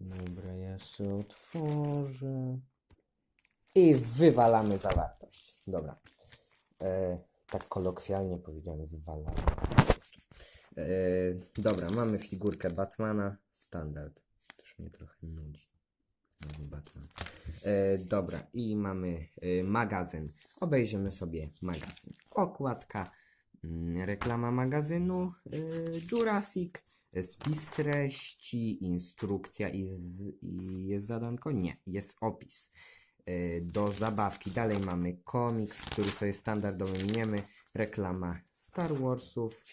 Dobra, ja sobie otworzę. I wywalamy zawartość. Dobra. E, tak kolokwialnie powiedziałem, wywalamy. E, dobra, mamy figurkę Batmana. Standard. Też mnie trochę nudzi. Batman. E, dobra, i mamy e, magazyn. Obejrzymy sobie magazyn. Okładka, mm, reklama magazynu e, Jurassic, spis treści, instrukcja i, z, i jest zadanko? Nie, jest opis e, do zabawki. Dalej mamy komiks, który sobie standardowo miniemy. Reklama Star Warsów.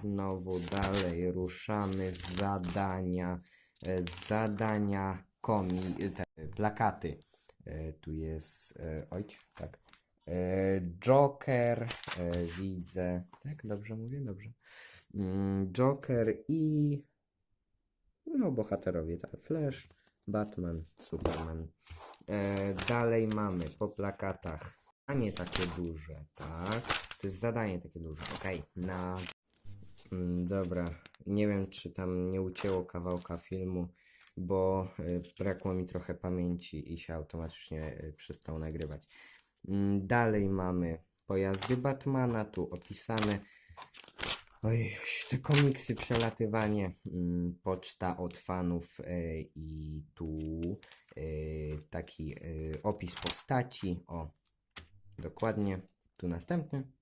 Znowu dalej ruszamy. Zadania. e, Zadania komi, te plakaty. E, Tu jest. e, Oj, tak. E, Joker. e, Widzę. Tak, dobrze mówię? Dobrze. Mm, Joker i. No, bohaterowie, tak. Flash, Batman, Superman. E, dalej mamy po plakatach zadanie takie duże, tak? To jest zadanie takie duże, okej. Na. Mm, dobra, nie wiem, czy tam nie ucięło kawałka filmu, bo y, brakło mi trochę pamięci i się automatycznie y, przestał nagrywać. Mm, dalej mamy pojazdy Batmana, tu opisane. Oj, te komiksy, przelatywanie, mm, poczta od fanów y, i tu y, taki y, opis postaci. O, dokładnie. Tu następny.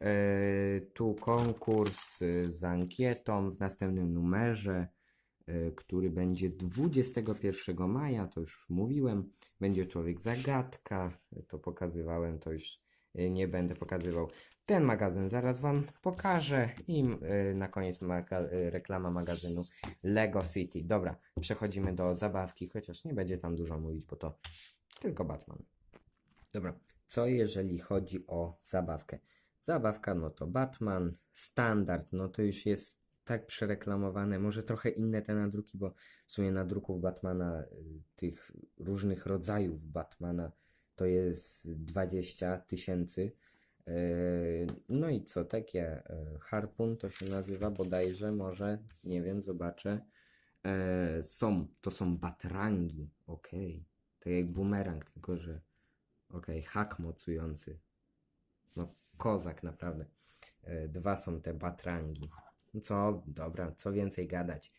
E, tu konkurs z ankietą w następnym numerze, który będzie 21 maja, to już mówiłem. Będzie człowiek zagadka, to pokazywałem, to już nie będę pokazywał. Ten magazyn zaraz Wam pokażę i y, na koniec maga- y, reklama magazynu Lego City. Dobra, przechodzimy do zabawki, chociaż nie będzie tam dużo mówić, bo to tylko Batman. Dobra, co jeżeli chodzi o zabawkę? Zabawka, no to Batman, standard, no to już jest tak przereklamowane, może trochę inne te nadruki, bo w sumie nadruków Batmana, y, tych różnych rodzajów Batmana, to jest 20 tysięcy. Yy, No i co, takie y, harpun to się nazywa bodajże, może, nie wiem, zobaczę. E, Są, to są batrangi, okej. To jak bumerang, tylko że Okej, hak mocujący. No, kozak naprawdę. E, Dwa są te batrangi. No Co, dobra, co więcej gadać.